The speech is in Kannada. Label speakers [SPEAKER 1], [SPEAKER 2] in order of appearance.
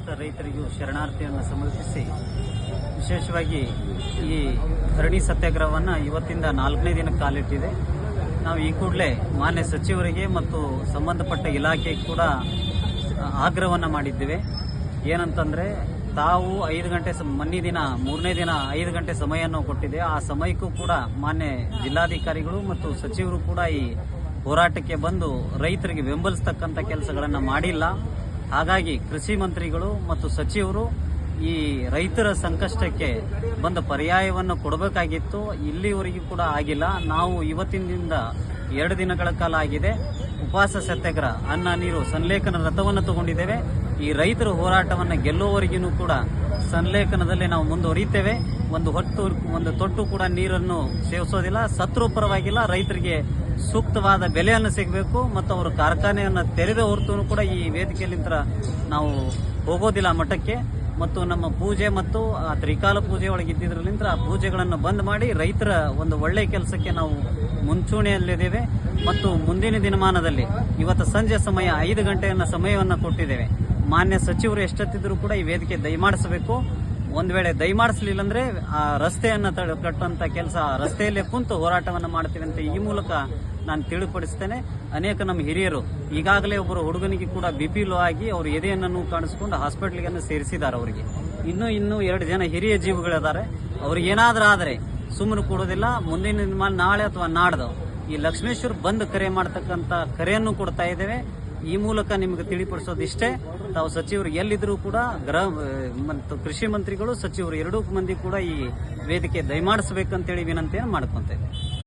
[SPEAKER 1] ಸಮಸ್ತ ರೈತರಿಗೂ ಶರಣಾರ್ಥಿಯನ್ನು ಸಮರ್ಪಿಸಿ ವಿಶೇಷವಾಗಿ ಈ ಧರಣಿ ಸತ್ಯಾಗ್ರಹವನ್ನು ಇವತ್ತಿಂದ ನಾಲ್ಕನೇ ದಿನ ಕಾಲಿಟ್ಟಿದೆ. ನಾವು ಈ ಕೂಡಲೇ ಮಾನ್ಯ ಸಚಿವರಿಗೆ ಮತ್ತು ಸಂಬಂಧಪಟ್ಟ ಇಲಾಖೆಗೆ ಕೂಡ ಆಗ್ರಹವನ್ನು ಮಾಡಿದ್ದೇವೆ. ಏನಂತಂದರೆ, ತಾವು ಐದು ಗಂಟೆ ಮೊನ್ನೆ ದಿನ, ಮೂರನೇ ದಿನ ಐದು ಗಂಟೆ ಸಮಯವನ್ನು ಕೊಟ್ಟಿದೆ. ಆ ಸಮಯಕ್ಕೂ ಕೂಡ ಮಾನ್ಯ ಜಿಲ್ಲಾಧಿಕಾರಿಗಳು ಮತ್ತು ಸಚಿವರು ಕೂಡ ಈ ಹೋರಾಟಕ್ಕೆ ಬಂದು ರೈತರಿಗೆ ಬೆಂಬಲಿಸ್ತಕ್ಕಂಥ ಕೆಲಸಗಳನ್ನು ಮಾಡಿಲ್ಲ. ಹಾಗಾಗಿ ಕೃಷಿ ಮಂತ್ರಿಗಳು ಮತ್ತು ಸಚಿವರು ಈ ರೈತರ ಸಂಕಷ್ಟಕ್ಕೆ ಬಂದ ಪರ್ಯಾಯವನ್ನು ಕೊಡಬೇಕಾಗಿತ್ತು. ಇಲ್ಲಿವರೆಗೂ ಕೂಡ ಆಗಿಲ್ಲ. ನಾವು ಇವತ್ತಿನಿಂದ ಎರಡು ದಿನಗಳ ಕಾಲ ಆಗಿದೆ. ಉಪವಾಸ ಸತ್ಯಾಗ್ರಹ, ಅನ್ನ, ನೀರು ಸಂಲೇಖನ ರಥವನ್ನು ತಗೊಂಡಿದ್ದೇವೆ. ಈ ರೈತರ ಹೋರಾಟವನ್ನು ಗೆಲ್ಲುವವರೆಗೂ ಕೂಡ ಸಂಲೇಖನದಲ್ಲಿ ನಾವು ಮುಂದುವರಿತೇವೆ ಒಂದು ಹೊಟ್ಟು, ಒಂದು ತೊಟ್ಟು ಕೂಡ ನೀರನ್ನು ಸೇವಿಸೋದಿಲ್ಲ, ಸತ್ರು ಪರವಾಗಿಲ್ಲ, ರೈತರಿಗೆ ಸೂಕ್ತವಾದ ಬೆಲೆಯನ್ನು ಸಿಗಬೇಕು ಮತ್ತು ಅವರು ಕಾರ್ಖಾನೆಯನ್ನು ತೆರೆದ ಹೊರತು ಕೂಡ ಈ ವೇದಿಕೆಯಲ್ಲಿಂದ ನಾವು ಹೋಗೋದಿಲ್ಲ ಮಠಕ್ಕೆ. ಮತ್ತು ನಮ್ಮ ಪೂಜೆ ಮತ್ತು ಆ ತ್ರಿಕಾಲ ಪೂಜೆ ಒಳಗೆ ಇದ್ದಿದ್ರಲಿಂದ ಆ ಪೂಜೆಗಳನ್ನು ಬಂದ್ ಮಾಡಿ ರೈತರ ಒಂದು ಒಳ್ಳೆಯ ಕೆಲಸಕ್ಕೆ ನಾವು ಮುಂಚೂಣಿಯಲ್ಲಿದ್ದೇವೆ. ಮತ್ತು ಮುಂದಿನ ದಿನಮಾನದಲ್ಲಿ ಇವತ್ತು ಸಂಜೆ ಸಮಯ ಐದು ಗಂಟೆಯನ್ನು ಸಮಯವನ್ನು ಕೊಟ್ಟಿದ್ದೇವೆ. ಮಾನ್ಯ ಸಚಿವರು ಎಷ್ಟೊತ್ತಿದ್ರು ಕೂಡ ಈ ವೇದಿಕೆ ದಯಮಾಡಿಸಬೇಕು. ಒಂದ್ ವೇಳೆ ದಯಮಾಡಿಸಲಿಲ್ಲ ಅಂದ್ರೆ ಆ ರಸ್ತೆಯನ್ನ ಕಟ್ಟುವಂತ ಕೆಲಸ ರಸ್ತೆಯಲ್ಲೇ ಕುಂತು ಹೋರಾಟವನ್ನು ಮಾಡ್ತೀವಿ ಅಂತ ಈ ಮೂಲಕ ನಾನು ತಿಳಿಪಡಿಸ್ತೇನೆ. ಅನೇಕ ನಮ್ಮ ಹಿರಿಯರು, ಈಗಾಗಲೇ ಒಬ್ಬರು ಹುಡುಗನಿಗೆ ಕೂಡ ಬಿ ಪಿ ಲೋ ಆಗಿ ಅವರು ಎದೆಯನ್ನು ಕಾಣಿಸ್ಕೊಂಡು ಹಾಸ್ಪಿಟ್ಲಿಗೆ ಸೇರಿಸಿದ್ದಾರೆ ಅವರಿಗೆ. ಇನ್ನೂ ಇನ್ನೂ ಎರಡು ಜನ ಹಿರಿಯ ಜೀವಿಗಳಿದ್ದಾರೆ. ಅವ್ರಿಗೆ ಏನಾದ್ರೂ ಆದರೆ ಸುಮ್ಮನೆ ಕೊಡೋದಿಲ್ಲ. ಮುಂದಿನ ದಿನ ನಾಳೆ ಅಥವಾ ನಾಡ್ದು ಈ ಲಕ್ಷ್ಮೇಶ್ವರ್ ಬಂದ್ ಕರೆ ಮಾಡತಕ್ಕಂತ ಕರೆಯನ್ನು ಕೊಡ್ತಾ ಇದ್ದೇವೆ. ಈ ಮೂಲಕ ನಿಮಗೆ ತಿಳಿಪಡಿಸೋದು ಇಷ್ಟೇ ತಾವು ಸಚಿವರು ಎಲ್ಲಿದ್ರೂ ಕೂಡ ಗೃಹ ಮತ್ತು ಕೃಷಿ ಮಂತ್ರಿಗಳು ಸಚಿವರು ಎರಡೂ ಮಂದಿ ಕೂಡ ಈ ವೇದಿಕೆ ದಯಮಾಡಿಸಬೇಕಂತೇಳಿ ವಿನಂತಿಯನ್ನು ಮಾಡ್ಕೊಂತೇವೆ.